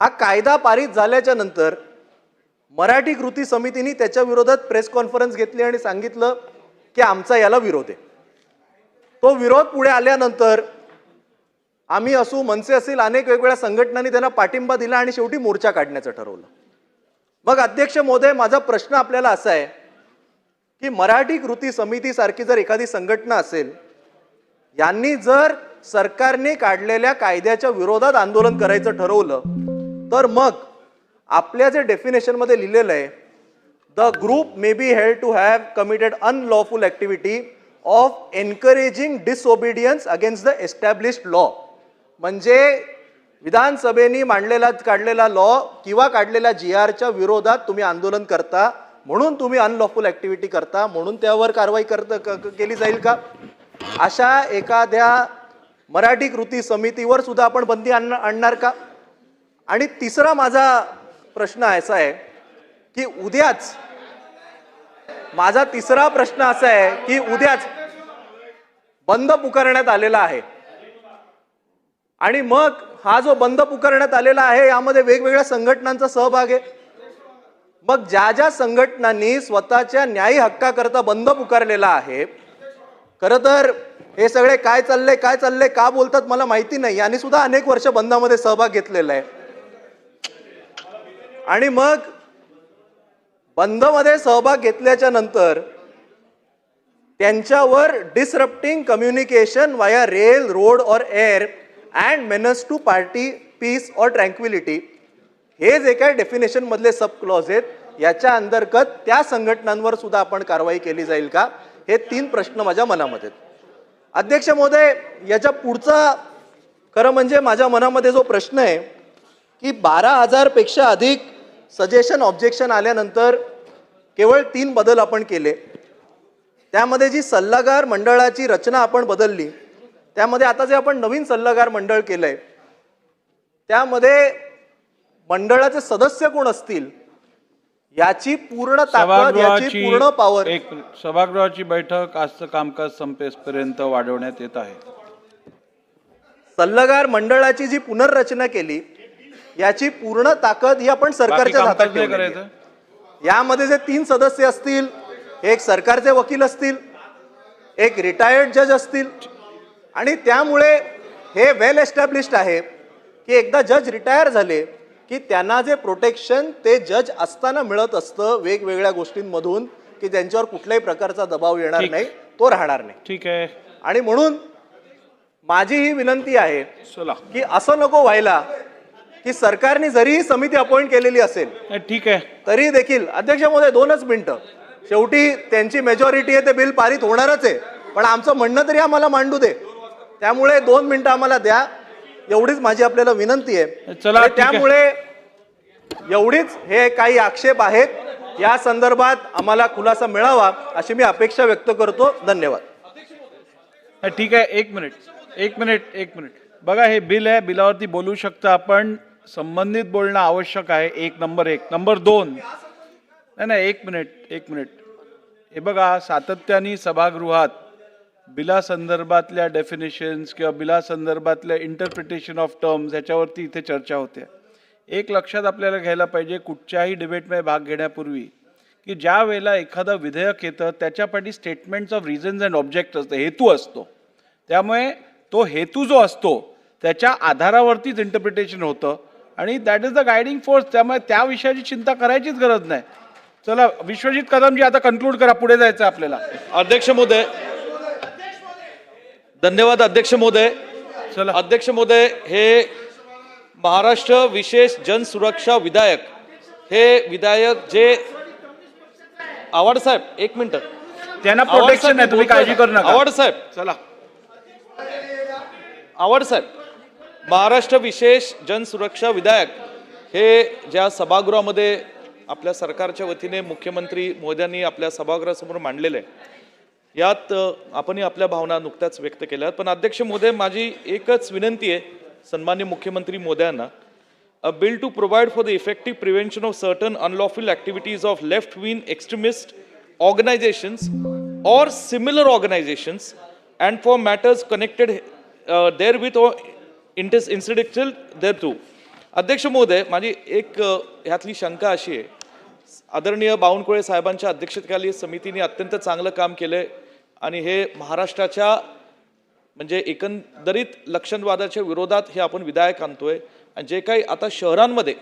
हा कायदा पारित झाल्याच्यानंतर मराठी कृती समितीने त्याच्या विरोधात प्रेस कॉन्फरन्स घेतली आणि सांगितलं की आमचा याला विरोध आहे. तो विरोध पुढे आल्यानंतर आम्ही असू मनसे असेल अनेक वेगवेगळ्या संघटनांनी त्यांना पाठिंबा दिला आणि शेवटी मोर्चा काढण्याचं ठरवलं. मग अध्यक्ष महोदय माझा प्रश्न आपल्याला असा आहे की मराठी कृती समितीसारखी जर एखादी संघटना असेल यांनी जर सरकारने काढलेल्या कायद्याच्या विरोधात आंदोलन करायचं ठरवलं तर मग आपल्या जे डेफिनेशनमध्ये लिहिलेलं आहे the group may be held to have committed unlawful activity of encouraging disobedience against the established law म्हणजे विधानसभेने मांडलेला काढलेला लॉ किंवा काढलेल्या जी आरच्या विरोधात तुम्ही आंदोलन करता म्हणून तुम्ही अनलॉफुल ॲक्टिव्हिटी करता म्हणून त्यावर कारवाई करत क- केली जाईल का? अशा एखाद्या मराठी कृती समितीवर सुद्धा आपण बंदी आण आणणार का? आणि तिसरा माझा प्रश्न असा आहे की उद्याच माझा तिसरा प्रश्न असा आहे की उद्याच बंद पुकारण्यात आलेला आहे. आणि मग हा जो बंद पुकारण्यात आलेला आहे यामध्ये वेगवेगळ्या संघटनांचा सहभाग आहे. मग ज्या ज्या संघटनांनी स्वतःच्या न्यायी हक्काकरता बंद पुकारलेला आहे खरं तर हे सगळे काय चाललंय काय चाललंय का बोलतात मला माहिती नाही. यांनी सुद्धा अनेक वर्ष बंदामध्ये सहभाग घेतलेला आहे. आणि मग बंदमध्ये सहभाग घेतल्याच्या नंतर त्यांच्यावर disrupting communication via rail road or air and means to party peace or tranquillity हे जे काय डेफिनेशनमधले सब क्लॉज आहेत याच्या अंतर्गत त्या संघटनांवर सुद्धा आपण कारवाई केली जाईल का हे तीन प्रश्न माझ्या मनामध्ये आहेत. अध्यक्ष महोदय याच्या पुढचा खरं म्हणजे माझ्या मनामध्ये जो प्रश्न आहे की बारा हजारपेक्षा अधिक सजेशन ऑब्जेक्शन आल्यानंतर केवळ तीन बदल आपण केले. त्यामध्ये जी सल्लागार मंडळाची रचना आपण बदलली त्यामध्ये आता जे आपण नवीन सल्लागार मंडळ केलंय त्यामध्ये मंडळाचे सदस्य कोण असतील याची पूर्ण ताकद याची पूर्ण पॉवर एक सभागृहाची बैठक आजचं कामकाज संपेसपर्यंत वाढवण्यात येत आहे. सल्लागार मंडळाची जी पुनर्रचना केली याची पूर्ण ताकद ही आपण सरकारच्या हातात यामध्ये जे तीन सदस्य असतील एक सरकारचे वकील असतील एक रिटायर्ड जज असतील आणि त्यामुळे हे वेल एस्टॅब्लिश्ड आहे की एकदा जज रिटायर झाले की त्यांना जे प्रोटेक्शन ते जज असताना मिळत असतं वेगवेगळ्या गोष्टींमधून की त्यांच्यावर कुठल्याही प्रकारचा दबाव येणार. नाही तो राहणार नाही. ठीक आहे. आणि म्हणून माझी ही विनंती आहे की असं नको व्हायला की सरकारने जरी ही समिती अपॉइंट केलेली असेल ठीक आहे. तरी देखील अध्यक्ष महोदय दोनच मिनिटं. शेवटी त्यांची मेजॉरिटी आहे ते बिल पारित होणारच आहे. पण आमचं म्हणणं तरी आम्हाला मांडू दे. त्यामुळे दोन मिनिटं आम्हाला द्या. एवढीच माझी आपल्याला विनंती आहे. चला. त्यामुळे एवढीच हे काही आक्षेप आहेत. या संदर्भात आम्हाला खुलासा मिळावा अशी मी अपेक्षा व्यक्त करतो. धन्यवाद. ठीक आहे. एक मिनिट. एक मिनिट एक मिनिट. बघा हे बिल आहे. बिलावरती बोलू शकता आपण. संबंधित बोलणं आवश्यक आहे. एक नंबर एक. नंबर दोन. नाही नाही एक मिनिट एक मिनिट. हे बघा सातत्याने सभागृहात बिला संदर्भातल्या डेफिनेशन्स किंवा बिलासंदर्भातल्या इंटरप्रिटेशन ऑफ टर्म्स ह्याच्यावरती इथे चर्चा होते. एक लक्षात आपल्याला घ्यायला पाहिजे कुठच्याही डिबेटमध्ये भाग घेण्यापूर्वी की ज्या वेळेला एखादं विधेयक येतं त्याच्यापाठी statements of reasons and object असतं हेतू असतो. त्यामुळे तो हेतू जो असतो त्याच्या आधारावरतीच इंटरप्रिटेशन होतं. आणि that is the guiding force त्यामुळे त्या विषयाची चिंता करायचीच गरज नाही. चला विश्वजित कदमजी आता कन्क्लूड करा. पुढे जायचं आपल्याला. अध्यक्ष महोदय. धन्यवाद अध्यक्ष महोदय. चला. अध्यक्ष महोदय हे महाराष्ट्र विशेष जनसुरक्षा विधायक हे विधायक जे आव्हाड साहेब एक मिनिट. त्यांना प्रोटेक्शन आहे तुम्ही काळजी करू नका. साहेब. चला. आवड साहेब. महाराष्ट्र विशेष जनसुरक्षा विधायक हे ज्या सभागृहामध्ये आपल्या सरकारच्या वतीने मुख्यमंत्री मोद्यांनी आपल्या सभागृहासमोर मांडलेलं आहे यात आपणही आपल्या भावना नुकत्याच व्यक्त केल्या पण अध्यक्ष मोदय माझी एकच विनंती आहे सन्मान्य मुख्यमंत्री मोद्यांना a bill to provide for the effective prevention of certain unlawful activities of left wing extremist organisations or similar organizations and for matters connected uh, therewith or inter- there to अध्यक्ष महोदय माझी एक ह्यातली शंका अशी आहे आदरणीय बावनकुळे साहेबांच्या अध्यक्षतेखाली समितीने अत्यंत चांगलं काम केलं आणि हे महाराष्ट्राच्या म्हणजे एकंदरीत लक्षणवादाच्या विरोधात हे आपण विधायक आणतोय आणि जे काही आता शहरांमध्ये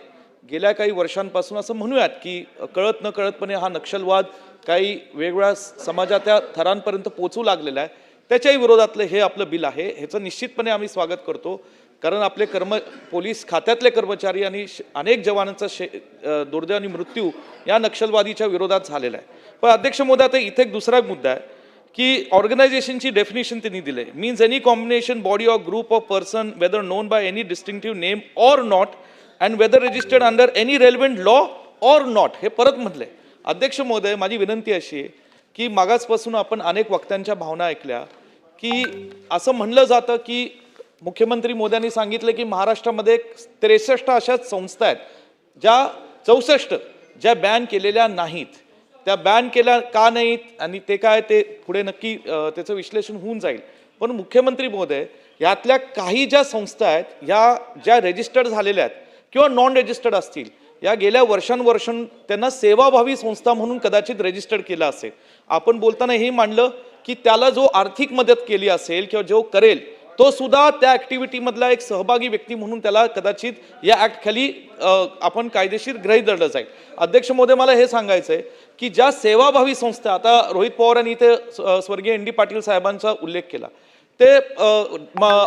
गेल्या काही वर्षांपासून असं म्हणूयात की कळत न कळतपणे हा नक्षलवाद काही वेगवेगळ्या समाजाच्या थरांपर्यंत पोचू लागलेला आहे त्याच्याही विरोधातलं हे आपलं बिल आहे ह्याचं निश्चितपणे आम्ही स्वागत करतो कारण आपले कर्म पोलीस खात्यातले कर्मचारी आणि श- अनेक जवानांचा शे दुर्दैव आणि मृत्यू या नक्षलवादीच्या विरोधात झालेला आहे. पण अध्यक्ष मोदी आता इथे एक दुसरा एक मुद्दा आहे की ऑर्गनायझेशनची डेफिनेशन त्यांनी दिले means any combination body of group of person whether known by any distinctive name or not and whether registered under any relevant law or not हे परत म्हटले अध्यक्ष महोदय माझी विनंती अशी आहे की मागासपासून आपण अनेक वक्त्यांच्या भावना ऐकल्या की असं म्हणलं जातं की मुख्यमंत्री मोद्यांनी सांगितलं की महाराष्ट्रामध्ये त्रेसष्ट अशा संस्था आहेत ज्या चौसष्ट ज्या बॅन केलेल्या नाहीत. त्या बॅन केल्या का नाहीत आणि ते काय ते पुढे नक्की त्याचं विश्लेषण होऊन जाईल. पण मुख्यमंत्री महोदय यातल्या काही ज्या संस्था आहेत या ज्या रजिस्टर्ड झालेल्या आहेत किंवा नॉन रजिस्टर्ड असतील या गेल्या वर्षानुवर्ष त्यांना सेवाभावी संस्था म्हणून कदाचित रजिस्टर्ड केलं असेल. आपण बोलताना हे मांडलं की त्याला जो आर्थिक मदत केली असेल किंवा जो करेल तो सुद्धा त्या ऍक्टिव्हिटीमधला एक सहभागी व्यक्ती म्हणून त्याला कदाचित या ॲक्टखाली आपण कायदेशीर ग्रही धरलं जाईल. अध्यक्ष महोदय मला हे सांगायचं आहे की ज्या सेवाभावी संस्था आता रोहित पवारांनी इथे स्वर्गीय एन डी पाटील साहेबांचा उल्लेख केला. ते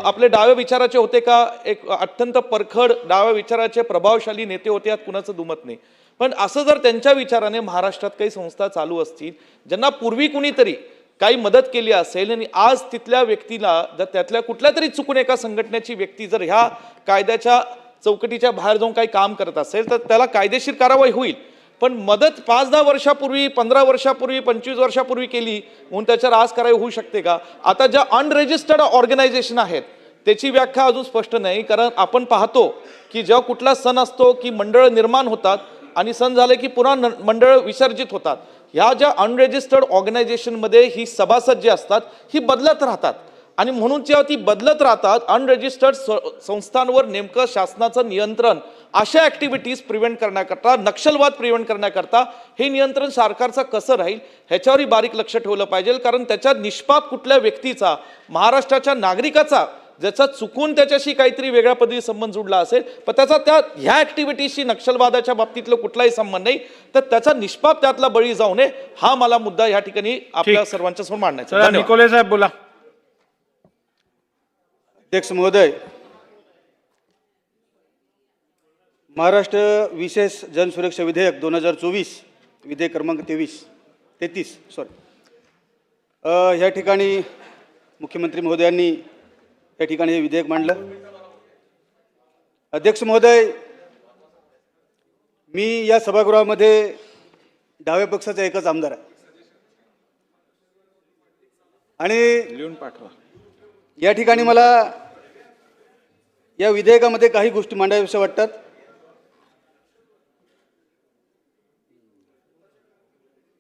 आपले डाव्या विचाराचे होते का? एक अत्यंत परखड डाव्या विचाराचे प्रभावशाली नेते होते यात कुणाचं दुमत नाही. पण असं जर त्यांच्या विचाराने महाराष्ट्रात काही संस्था चालू असतील ज्यांना पूर्वी कुणीतरी काही मदत केली असेल आणि आज तिथल्या व्यक्तीला जर त्यातल्या कुठल्या तरी चुकून एका संघटनेची व्यक्ती जर ह्या कायद्याच्या चौकटीच्या बाहेर जाऊन काही काम करत असेल तर त्याला कायदेशीर कारवाई होईल. पण मदत पाच दहा वर्षापूर्वी पंधरा वर्षापूर्वी पंचवीस वर्षापूर्वी केली म्हणून त्याच्यावर आज कारवाई होऊ शकते का? आता ज्या अनरेजिस्टर्ड ऑर्गनायझेशन आहेत त्याची व्याख्या अजून स्पष्ट नाही कारण आपण पाहतो की जेव्हा कुठला सण असतो की मंडळ निर्माण होतात आणि सण झाले की पुन्हा न- मंडळ विसर्जित होतात. ह्या ज्या अनरेजिस्टर्ड ऑर्गनायझेशनमध्ये ही सभासद जे असतात ही बदलत राहतात. आणि म्हणून जेव्हा ती बदलत राहतात अनरजिस्टर्ड संस्थांवर नेमकं शासनाचं नियंत्रण अशा ॲक्टिव्हिटीज प्रिव्हेंट करण्याकरता नक्षलवाद प्रिव्हेंट करण्याकरता हे नियंत्रण सरकारचं कसं राहील ह्याच्यावरही बारीक लक्ष ठेवलं पाहिजे. कारण त्याच्या निष्पाप कुठल्या व्यक्तीचा महाराष्ट्राच्या नागरिकाचा ज्याचा चुकून त्याच्याशी काहीतरी वेगळ्या पद्धती संबंध जुडला असेल पण त्याचा त्या ह्या ऍक्टिव्हिटीशी नक्षलवादाच्या बाबतीतलं कुठलाही संबंध नाही तर त्याचा निष्पाप त्यातला बळी जाऊ नये हा मला मुद्दा या ठिकाणी आपल्या. सर्वांच्या समोर मांडायचा धन्यवाद. निकोले साहेब बोला अध्यक्ष महोदय महाराष्ट्र विशेष जनसुरक्षा विधेयक दोन हजार चोवीस विधेयक क्रमांक तेवीस तेहतीस सॉरी या ठिकाणी मुख्यमंत्री महोदयांनी या ठिकाणी हे विधेयक मांडलं. अध्यक्ष महोदय मी या सभागृहामध्ये डाव्या पक्षाचा एकच आमदार आहे. आणि लिहून पाठवा. या ठिकाणी मला या विधेयकामध्ये काही गोष्टी मांडाव्याशा वाटतात.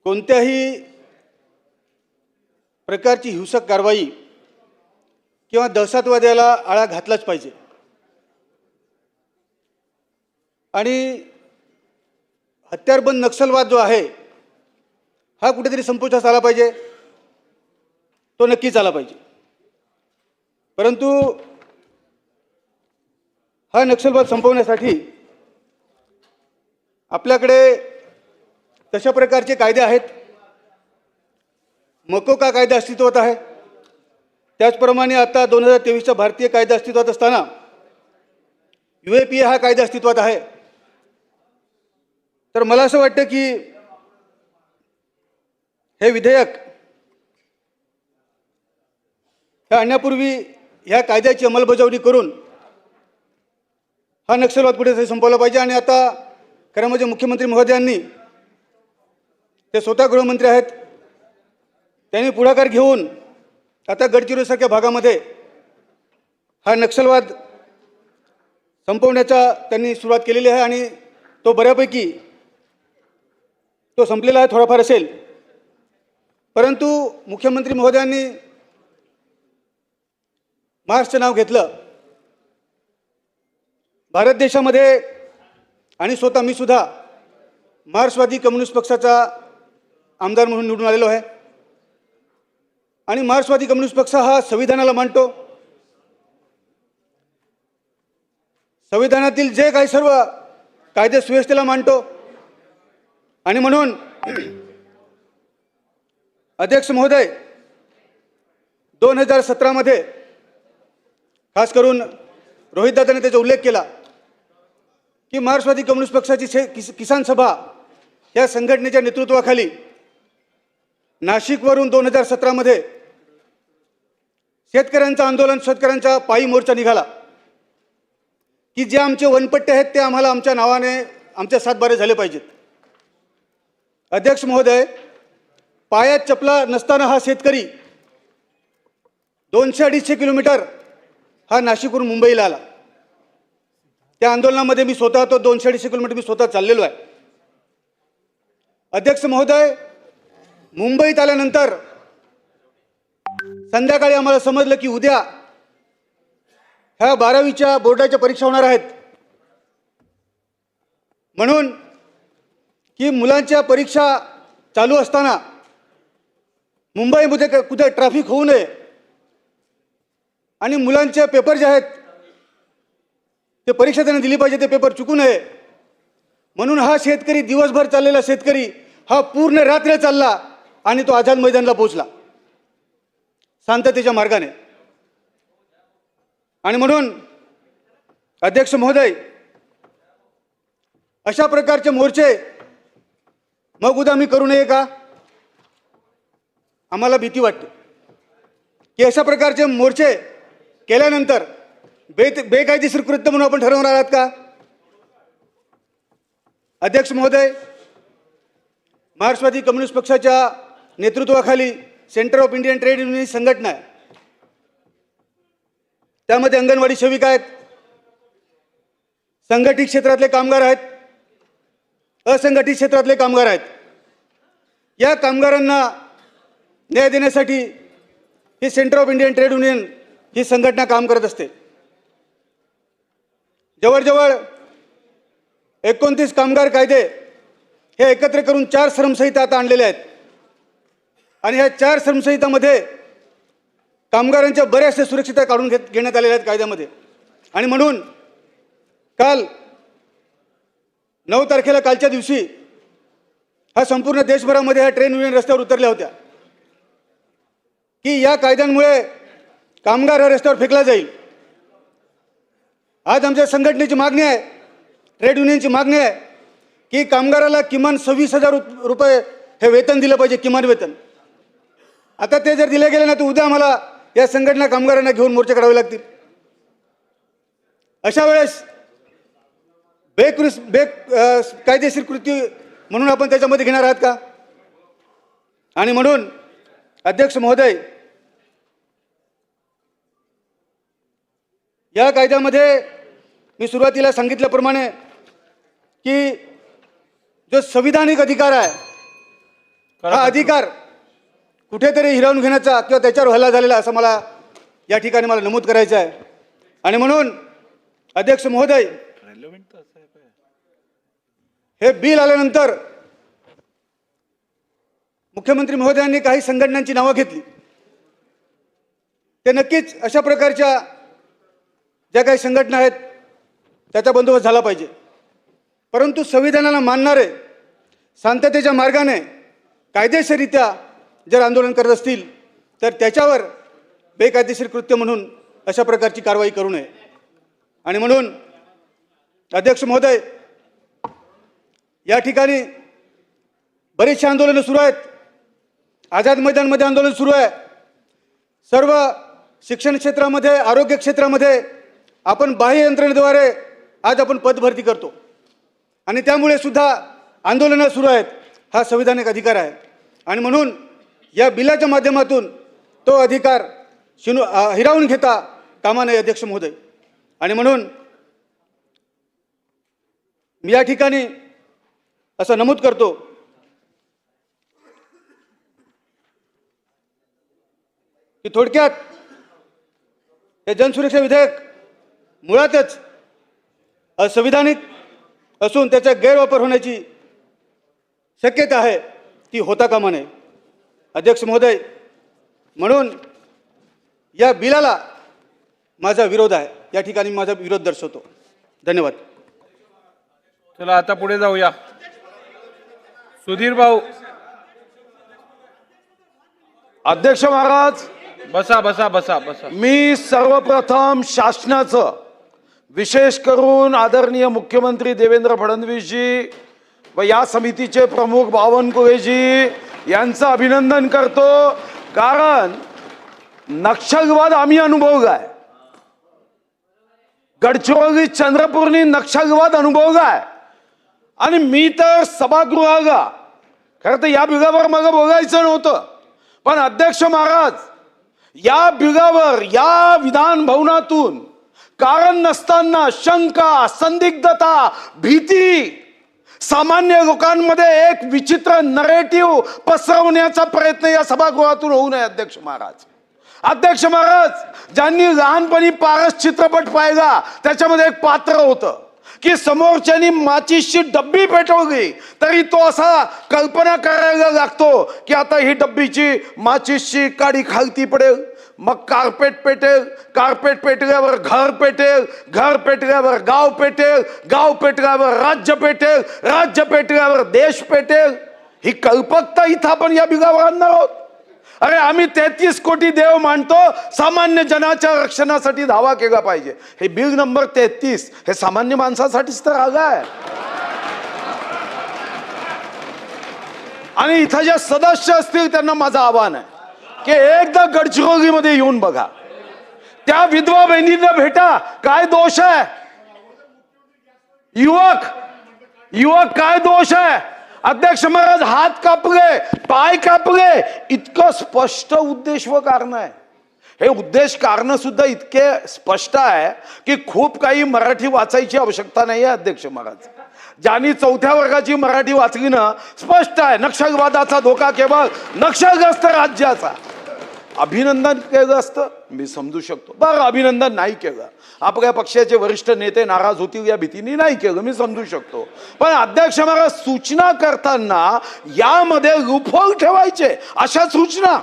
कोणत्याही प्रकारची हिंसक कारवाई किंवा दहशतवाद्याला आळा घातलाच पाहिजे. आणि हत्यारबंद नक्षलवाद जो आहे हा कुठेतरी संपुष्टात आला पाहिजे. तो नक्कीच आला पाहिजे. परंतु हा नक्षलवाद संपवण्यासाठी आपल्याकडे तशा प्रकारचे कायदे आहेत. मकोका कायदा अस्तित्वात आहे? त्याचप्रमाणे आता दोन हजार तेवीसचा भारतीय कायदा अस्तित्वात असताना यू ए पी ए हा कायदा अस्तित्वात आहे. तर मला असं वाटतं की हे विधेयक हे आणण्यापूर्वी ह्या कायद्याची अंमलबजावणी करून हा नक्षलवाद कुठेतरी संपवला पाहिजे. आणि आता खरं म्हणजे मुख्यमंत्री महोदयांनी ते स्वतः गृहमंत्री आहेत त्यांनी पुढाकार घेऊन आता गडचिरोलीसारख्या भागामध्ये हा नक्षलवाद संपवण्याचा त्यांनी सुरुवात केलेली आहे आणि तो बऱ्यापैकी तो संपलेला आहे थोडाफार असेल. परंतु मुख्यमंत्री महोदयांनी महाराष्ट्र नाव घेतलं. भारत देशामध्ये आणि स्वतः मी सुद्धा मार्क्सवादी कम्युनिस्ट पक्षाचा आमदार म्हणून निवडून आलेलो आहे. आणि मार्क्सवादी कम्युनिस्ट पक्ष हा संविधानाला मानतो. संविधानातील जे काही सर्व कायदे सुव्यवस्थेला मानतो. आणि म्हणून अध्यक्ष महोदय दोन हजार सतरामध्ये खास करून रोहितदादाने त्याचा उल्लेख केला की मार्क्सवादी कम्युनिस्ट पक्षाची किस किसान सभा या संघटनेच्या नेतृत्वाखाली नाशिकवरून दोन हजार सतरामध्ये शेतकऱ्यांचं आंदोलन शेतकऱ्यांचा पायी मोर्चा निघाला. की जे आमचे वनपट्टे आहेत ते आम्हाला आमच्या नावाने आमच्या सातबारे झाले पाहिजेत. अध्यक्ष महोदय पायात चपला नसताना हा शेतकरी दोनशे अडीचशे किलोमीटर हा नाशिकवरून मुंबईला आला. त्या आंदोलनामध्ये मी स्वतः तो दोनशे अडीचशे किलोमीटर मी स्वतः चाललेलो आहे. अध्यक्ष महोदय मुंबईत आल्यानंतर संध्याकाळी आम्हाला समजलं की उद्या ह्या बारावीच्या बोर्डाच्या परीक्षा होणार आहेत. म्हणून की मुलांच्या परीक्षा चालू असताना मुंबईमध्ये कुठे ट्रॅफिक होऊ नये आणि मुलांचे पेपर जे आहेत ते परीक्षा त्यांना दिली पाहिजे ते पेपर चुकू नये. म्हणून हा शेतकरी दिवसभर चाललेला शेतकरी हा पूर्ण रात्र चालला आणि तो आझाद मैदानला पोहोचला. शांततेच्या मार्गाने. आणि म्हणून अध्यक्ष महोदय अशा प्रकारचे मोर्चे मग उद्या आम्ही करू नये का? आम्हाला भीती वाटते. की अशा प्रकारचे मोर्चे केल्यानंतर बे बेकायदेशीर कृत्य म्हणून आपण ठरवणार आहात का? अध्यक्ष महोदय मार्क्सवादी कम्युनिस्ट पक्षाच्या नेतृत्वाखाली centre of Indian trade union संघटना आहे. त्यामध्ये अंगणवाडी सेविका आहेत. संघटित क्षेत्रातले कामगार आहेत. असंघटित क्षेत्रातले कामगार आहेत. या कामगारांना न्याय देण्यासाठी ही centre of Indian trade union ही संघटना काम करत असते. जवळजवळ एकोणतीस कामगार कायदे हे एकत्र करून चार श्रमसंहिता आता आणलेल्या आहेत. आणि ह्या चार श्रमसंहितामध्ये कामगारांच्या बऱ्याचशा सुरक्षितता काढून घेत घेण्यात आलेल्या आहेत कायद्यामध्ये. आणि म्हणून काल नऊ तारखेला कालच्या दिवशी हा संपूर्ण देशभरामध्ये ह्या ट्रेन युनियन रस्त्यावर उतरल्या होत्या. की या कायद्यांमुळे कामगार हा रस्त्यावर फेकला जाईल. आज आमच्या संघटनेची मागणी आहे ट्रेड युनियनची मागणी आहे की कामगाराला किमान सव्वीस हजार रु- रुपये हे वेतन दिलं पाहिजे किमान वेतन. आता ते जर दिले गेले ना तर उद्या आम्हाला या संघटना कामगारांना घेऊन मोर्चे काढावे लागतील. अशा वेळेस बेकृस बे कायदेशीर कृती म्हणून आपण त्याच्यामध्ये घेणार आहात का? आणि म्हणून अध्यक्ष महोदय या कायद्यामध्ये मी सुरुवातीला सांगितल्याप्रमाणे की जो संविधानिक अधिकार आहे हा अधिकार कुठेतरी हिरावून घेण्याचा किंवा त्याच्यावर हल्ला झालेला असं मला या ठिकाणी मला नमूद करायचं आहे. आणि म्हणून अध्यक्ष महोदय हे बिल आल्यानंतर मुख्यमंत्री महोदयांनी काही संघटनांची नावं घेतली. ते नक्कीच अशा प्रकारच्या ज्या काही संघटना आहेत त्याचा बंदोबस्त झाला पाहिजे. परंतु संविधानाला मानणारे शांततेच्या मार्गाने कायदेशीररित्या जर आंदोलन करत असतील तर त्याच्यावर बेकायदेशीर कृत्य म्हणून अशा प्रकारची कारवाई करू नये. आणि म्हणून अध्यक्ष महोदय या ठिकाणी बरीचशी आंदोलनं सुरू आहेत. आझाद मैदानमध्ये आंदोलन सुरू आहे. सर्व शिक्षण क्षेत्रामध्ये आरोग्य क्षेत्रामध्ये आपण बाह्य यंत्रणेद्वारे आज आपण पदभरती करतो. आणि त्यामुळे सुद्धा आंदोलनं सुरू आहेत हा संविधानिक अधिकार आहे. आणि म्हणून या बिलाच्या माध्यमातून तो अधिकार शिनू हिरावून घेता कामा नये अध्यक्ष महोदय. आणि म्हणून मी या ठिकाणी असं नमूद करतो. की थोडक्यात हे जनसुरक्षा विधेयक मुळातच असंविधानिक असून त्याचा गैरवापर होण्याची शक्यता आहे ती होता कामा नये. अध्यक्ष महोदय म्हणून या बिलाला माझा विरोध आहे. या ठिकाणी माझा विरोध दर्शवतो. धन्यवाद. चला आता पुढे जाऊया. सुधीर भाऊ. अध्यक्ष महाराज बसा बसा बसा बसा. मी सर्वप्रथम शासनाचं विशेष करून आदरणीय मुख्यमंत्री देवेंद्र फडणवीसजी व या समितीचे प्रमुख बावनकुळेजी यांचं अभिनंदन करतो. कारण नक्षलवाद आम्ही अनुभवलाय गडचिरोली चंद्रपूरनी नक्षलवाद अनुभवलाय आणि मी तर सभागृहाला खरं तर या बिगावर मला बोलायचं नव्हतं. पण अध्यक्ष महाराज या बिगावर या विधान भवनातून कारण नसताना शंका संदिग्धता भीती सामान्य लोकांमध्ये एक विचित्र नरेटिव्ह पसरवण्याचा प्रयत्न या सभागृहातून होऊ नये अध्यक्ष महाराज. अध्यक्ष महाराज ज्यांनी लहानपणी पारस चित्रपट पाहिला त्याच्यामध्ये एक पात्र होतं की समोरच्यानी माचीसची डब्बी पेटवली तरी तो असा कल्पना करायला लागतो की आता ही डब्बीची माचीसची काडी खालती पडेल. मग कार्पेट पेटेल कार्पेट पेटल्यावर घर पेटेल घर पेटल्यावर गाव पेटेल गाव पेटल्यावर राज्य पेटेल राज्य पेटल्यावर देश पेटेल. ही कल्पकता इथं आपण या बिगावर आणणार आहोत. अरे आम्ही तेहतीस कोटी देव मानतो सामान्य जनाच्या रक्षणासाठी धावा केला पाहिजे. हे बिल नंबर तेहतीस हे सामान्य माणसासाठीच तर आलं आहे. आणि इथं जे सदस्य असतील त्यांना माझं आव्हान आहे. की एकदा गडचिरोलीमध्ये येऊन बघा. त्या विधवा बहिणींना भेटा. काय दोष आहे? युवक युवक काय दोष आहे? अध्यक्ष महाराज हात कापले पाय कापले. इतकं स्पष्ट उद्देश व कारण आहे. हे उद्देश कारण सुद्धा इतके स्पष्ट आहे की खूप काही मराठी वाचायची आवश्यकता नाही आहे अध्यक्ष महाराज. ज्यांनी चौथ्या वर्गाची मराठी वाचली ना स्पष्ट आहे नक्षलवादाचा धोका केवळ नक्षलग्रस्त राज्याचा. अभिनंदन केलं असतं मी समजू शकतो. बरं अभिनंदन नाही केलं. आपल्या पक्षाचे वरिष्ठ नेते नाराज होतील या भीतीने नाही केलं मी समजू शकतो. पण अध्यक्ष महाराज सूचना करताना यामध्ये लुफोल ठेवायचे अशा सूचना.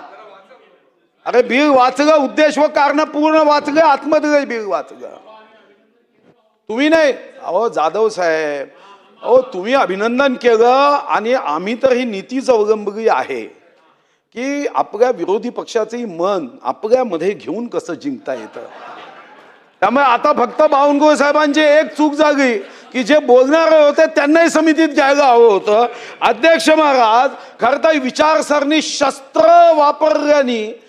अरे बिल वाचलं उद्देश व कारण पूर्ण वाचलं आतमधलं बिल वाचलं. तुम्ही नाही? अहो जाधव साहेब अहो तुम्ही अभिनंदन केलं आणि आम्ही तर ही नीतीच अवलंबली आहे की आपल्या विरोधी पक्षाचंही मन आपल्यामध्ये घेऊन कसं जिंकता येतं. त्यामुळे आता फक्त बावनकुळे साहेबांची एक चूक झाली की जे बोलणारे होते त्यांनाही समितीत घ्यायला हवं होतं. अध्यक्ष महाराज खरं तर विचारसरणी शस्त्र वापरल्याने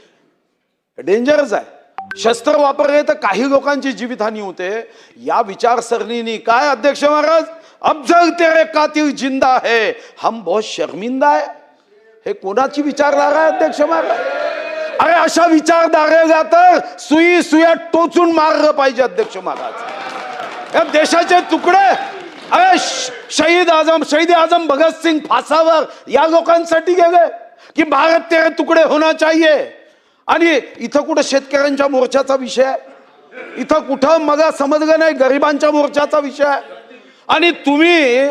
डेंजरच आहे. शस्त्र वापरले तर काही लोकांची जीवितहानी होते. या विचारसरणीने काय अध्यक्ष महाराज? अफजल तेरे कातिल जिंदा है। हम बहुत शर्मिंदा है। हे कोणाची विचारधारा आहे अध्यक्ष महाराज? अरे अशा विचारधारेला तर सुई सुया टोचून मारलं पाहिजे अध्यक्ष महाराज. या देशाचे तुकडे. अरे श- शहीद आजम शहीद आजम भगतसिंग फासावर या लोकांसाठी गेले की भारत तेरे तुकडे होना चाहिए. आणि इथं कुठं शेतकऱ्यांच्या मोर्चाचा विषय आहे? इथं कुठं मग समजलं नाही गरिबांच्या मोर्चाचा विषय आहे? आणि तुम्ही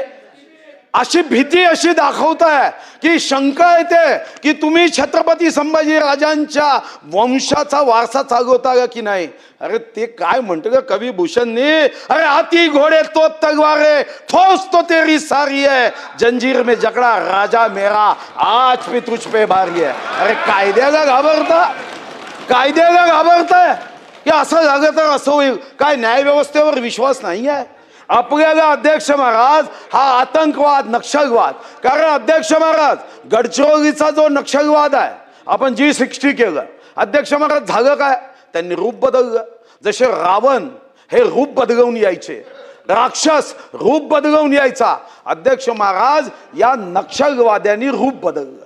अशी भीती अशी दाखवताय की शंका येते की तुम्ही छत्रपती संभाजी राजांच्या वंशाचा वारसा चालवता का की नाही? अरे ते काय म्हणतो का कवी भूषणनी अरे हाती घोडे तो तलवारे ठोस तो तेरी सारी आहे. जंजीर में जकड़ा राजा मेरा आज भी तुझ पे भारी आहे अरे कायद्याला घाबरता? कायद्याला घाबरताय? की असं झालं तर असं होईल. काय न्यायव्यवस्थेवर विश्वास नाही आहे? आपल्याला अध्यक्ष महाराज हा आतंकवाद नक्षलवाद. कारण अध्यक्ष महाराज गडचिरोलीचा जो नक्षलवाद आहे आपण जी सिक्स्टी केलं. अध्यक्ष महाराज झालं काय? त्यांनी रूप बदललं. जसे रावण हे रूप बदलवून यायचे राक्षस रूप बदलवून यायचा अध्यक्ष महाराज या नक्षलवाद्यांनी रूप बदललं.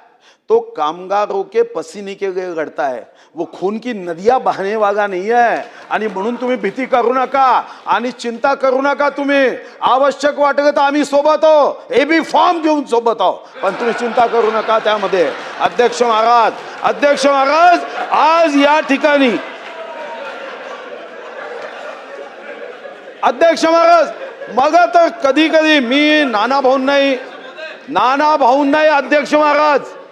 तो कामगारों के पसीने के लिए लढता वो खून की नदिया बहने वागा नाही आहे आणि म्हणून तुम्ही भीती करू नका आणि चिंता करू नका तुम्ही। आवश्यक वाटलं तर आम्ही सोबत आहो। ए बी फॉर्म घेऊन सोबत आहो। पण तुम्ही चिंता करू नका त्यामध्ये। अध्यक्ष महाराज अध्यक्ष महाराज आज या ठिकाणी। अध्यक्ष महाराज मग तर कधी कधी मी नाना भाऊ नाही। नाना भाऊ नाही अध्यक्ष महाराज।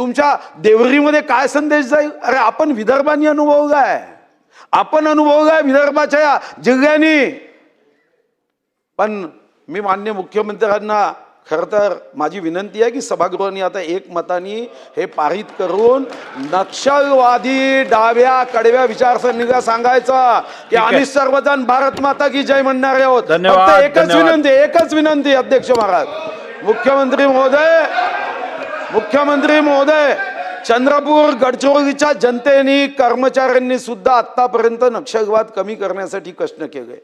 तुमच्या देवरीमध्ये काय संदेश जाईल? अरे आपण विदर्भानी अनुभवलाय आपण अनुभवलाय विदर्भाच्या या जिल्ह्यांनी पण मी मान्य मुख्यमंत्र्यांना खरं तर माझी विनंती आहे की सभागृहाने आता एक मतानी हे पारित करून नक्षलवादी डाव्या कडव्या विचारसरणीला सांगायचं की आम्ही सर्वजण भारत माता की जय म्हणणारे आहोत. एकच. विनंती एकच विनंती अध्यक्ष महाराज. मुख्यमंत्री महोदय मुख्यमंत्री महोदय चंद्रपूर गडचिरोलीच्या जनतेने कर्मचाऱ्यांनी सुद्धा आतापर्यंत नक्षलवाद कमी करण्यासाठी कष्ट केले.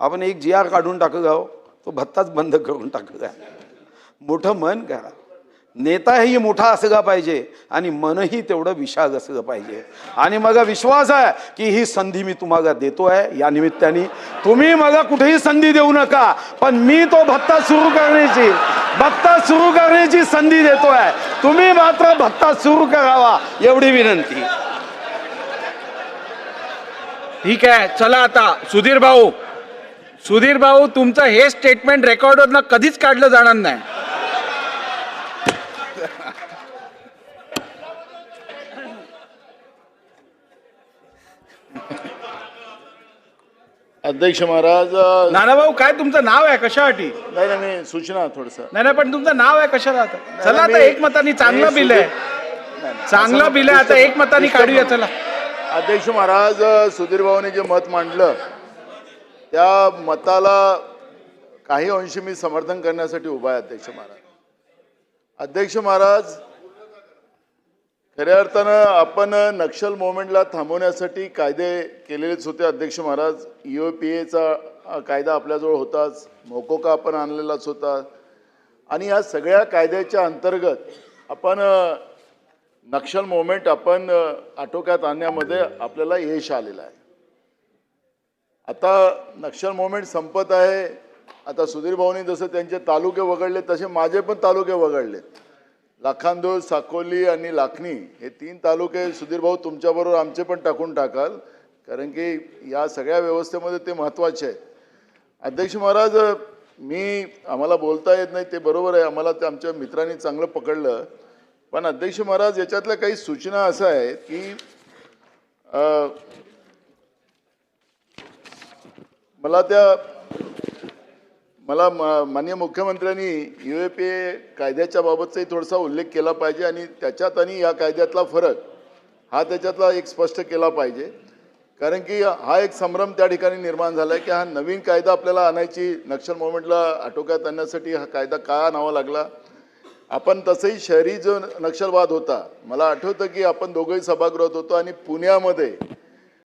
आपण एक जी आर काढून टाकलं आहो तो भत्ताच बंद करून टाकला मोठं मन करा नेताही मोठा असला पाहिजे आणि मनही तेवढं विशाल असलं पाहिजे. आणि मग विश्वास आहे की ही संधी मी तुम्हाला देतो आहे या निमित्ताने. तुम्ही मला कुठेही संधी देऊ नका पण मी तो भत्ता सुरू करण्याची भत्ता सुरू करण्याची संधी देतो आहे तुम्ही मात्र भत्ता सुरू करावा एवढी विनंती. ठीक आहे चला आता. सुधीर भाऊ सुधीर भाऊ तुमचं हे स्टेटमेंट रेकॉर्डवरनं कधीच काढलं जाणार नाही. अध्यक्ष महाराज अ, नाना भाऊ काय तुमचं नाव आहे? कशासाठी? नाही नाही मी सूचना थोडस. नाही नाही पण तुमचं नाव आहे कशाला आता? चला आता मी- एक मतानी चांगलं मी बिल आहे. चांगलं बिल आहे आता एक मतानी काढूया चला. अध्यक्ष महाराज अ, सुधीर भाऊने जे मत मांडलं त्या मताला काही अंशी मी समर्थन करण्यासाठी उभा आहे अध्यक्ष महाराज. अध्यक्ष महाराज खऱ्या अर्थानं आपण नक्षल मोमेंटला थांबवण्यासाठी कायदे केलेलेच होते. अध्यक्ष महाराज यू पी एचा कायदा आपल्याजवळ होताच. मोकोका आपण आणलेलाच होता. आणि या सगळ्या कायद्याच्या अंतर्गत आपण नक्षल मुवमेंट आपण आटोक्यात आणण्यामध्ये आपल्याला यश आलेलं आहे. आता नक्षल मुवमेंट संपत आहे. आता सुधीर भाऊनी जसं त्यांचे तालुके वगळले तसे माझे पण तालुके वगळलेत. लाखांदूर साकोली आणि लाखणी हे तीन तालुके सुधीर भाऊ तुमच्याबरोबर आमचे पण टाकून टाकाल. कारण की या सगळ्या व्यवस्थेमध्ये ते महत्त्वाचे आहेत. अध्यक्ष महाराज मी आम्हाला बोलता येत नाही ते बरोबर आहे. आम्हाला ते आमच्या मित्रांनी चांगलं पकडलं. पण अध्यक्ष महाराज याच्यातल्या काही सूचना अशा आहेत की मला त्या मला म- माननीय मुख्यमंत्र्यांनी यू ए पी ए कायद्याच्या बाबतचाही थोडासा उल्लेख केला पाहिजे आणि त्याच्यात आणि या कायद्यातला फरक हा त्याच्यातला एक स्पष्ट केला पाहिजे. कारण की हा एक संभ्रम त्या ठिकाणी निर्माण झाला आहे की हा नवीन कायदा आपल्याला आणायची नक्षल मोमेंटला आटोक्यात आणण्यासाठी हा कायदा का आणावा लागला? आपण तसंही शहरी जो नक्षलवाद होता मला आठवतं की आपण दोघंही सभागृहात होतो आणि पुण्यामध्ये